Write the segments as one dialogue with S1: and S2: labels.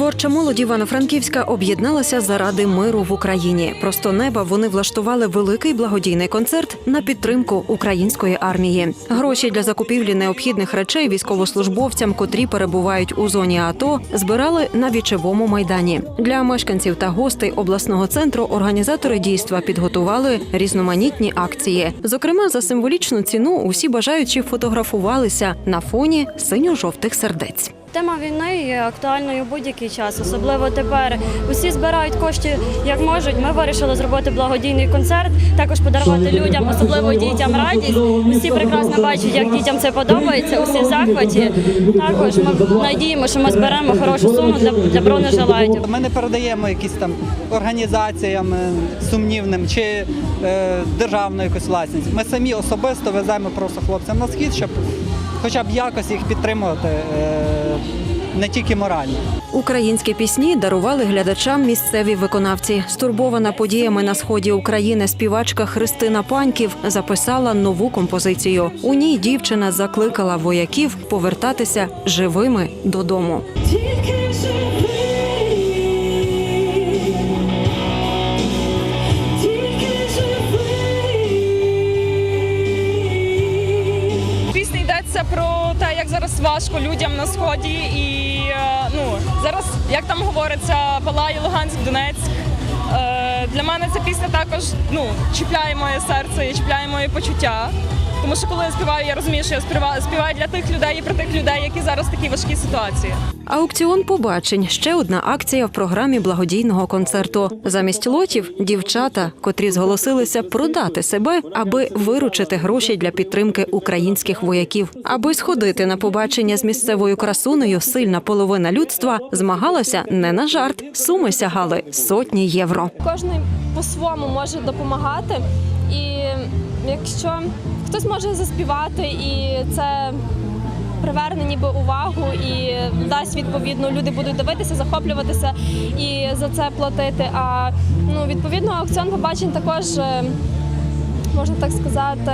S1: Творча молодь Івано-Франківська об'єдналася заради миру в Україні. Просто неба вони влаштували великий благодійний концерт на підтримку української армії. Гроші для закупівлі необхідних речей військовослужбовцям, котрі перебувають у зоні АТО, збирали на вічевому майдані. Для мешканців та гостей обласного центру організатори дійства підготували різноманітні акції. Зокрема, за символічну ціну усі бажаючі фотографувалися на фоні синьо-жовтих сердець.
S2: Тема війни є актуальною будь-який час, особливо тепер. Усі збирають кошти як можуть. Ми вирішили зробити благодійний концерт, також подарувати людям, особливо дітям радість. Усі прекрасно бачать, як дітям це подобається. Усі в захваті. Також ми надіємо, що ми зберемо хорошу суму для, для бронежилетів.
S3: Ми не передаємо якісь там організаціям е, сумнівним чи е, державну якусь власність. Ми самі особисто веземо просто хлопцям на схід, щоб хоча б якось їх підтримувати, е, не тільки морально.
S1: Українські пісні дарували глядачам місцеві виконавці. Стурбована подіями на сході України співачка Христина Паньків записала нову композицію. У ній дівчина закликала вояків повертатися живими додому.
S4: Тільки
S5: як зараз важко людям на сході, і е, ну зараз, як там говориться, палає Луганськ, Донецьк. Е, Для мене ця пісня також ну чіпляє моє серце і чіпляє мої почуття. Тому що коли я співаю, я розумію, що я співаю, співаю для тих людей і про тих людей, які зараз в такій важкій ситуації.
S1: Аукціон побачень ще одна акція в програмі благодійного концерту. Замість лотів дівчата, котрі зголосилися продати себе, аби виручити гроші для підтримки українських вояків. Аби сходити на побачення з місцевою красунею, сильна половина людства змагалася не на жарт. Суми сягали сотні євро.
S6: Кожен по-своєму може допомагати. І якщо хтось може заспівати, і це приверне ніби увагу і дасть відповідно, люди будуть дивитися, захоплюватися і за це платити. А ну відповідно аукціон побачень також е, можна так сказати,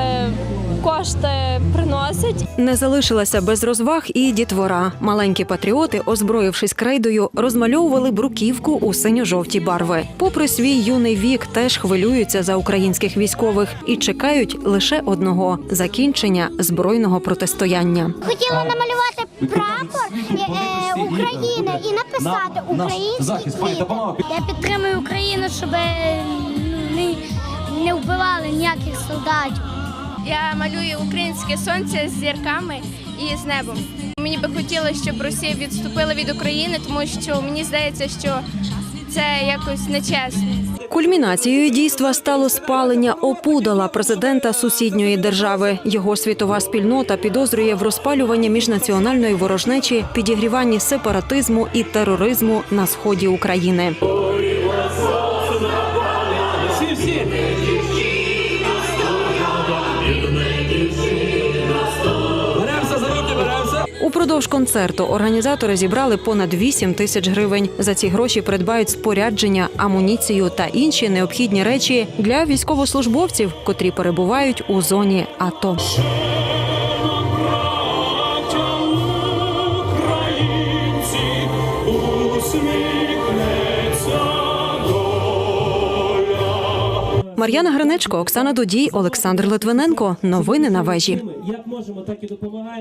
S6: кошти приносить
S1: Не залишилася без розваг і дітвора. Маленькі патріоти, озброївшись крейдою, розмальовували бруківку у синьо-жовті барви. Попри свій юний вік, теж хвилюються за українських військових і чекають лише одного закінчення збройного протистояння.
S7: Хотіла намалювати прапор е, України і написати український. Я підтримую Україну, щоб е, вбивали ніяких солдатів.
S8: Я малюю українське сонце з зірками і з небом. Мені би хотілося, щоб Росія відступила від України, тому що мені здається, що це якось нечесно.
S1: Кульмінацією дійства стало спалення опудала президента сусідньої держави. Його світова спільнота підозрює в розпалюванні міжнаціональної ворожнечі, підігріванні сепаратизму і тероризму на сході України. Упродовж концерту організатори зібрали понад 8 тисяч гривень. За ці гроші придбають спорядження, амуніцію та інші необхідні речі для військовослужбовців, котрі перебувають у зоні АТО. Мар'яна Гринечко, Оксана Дудій, Олександр Литвиненко. Новини на вежі.
S9: Як можемо, так і допомагаємо.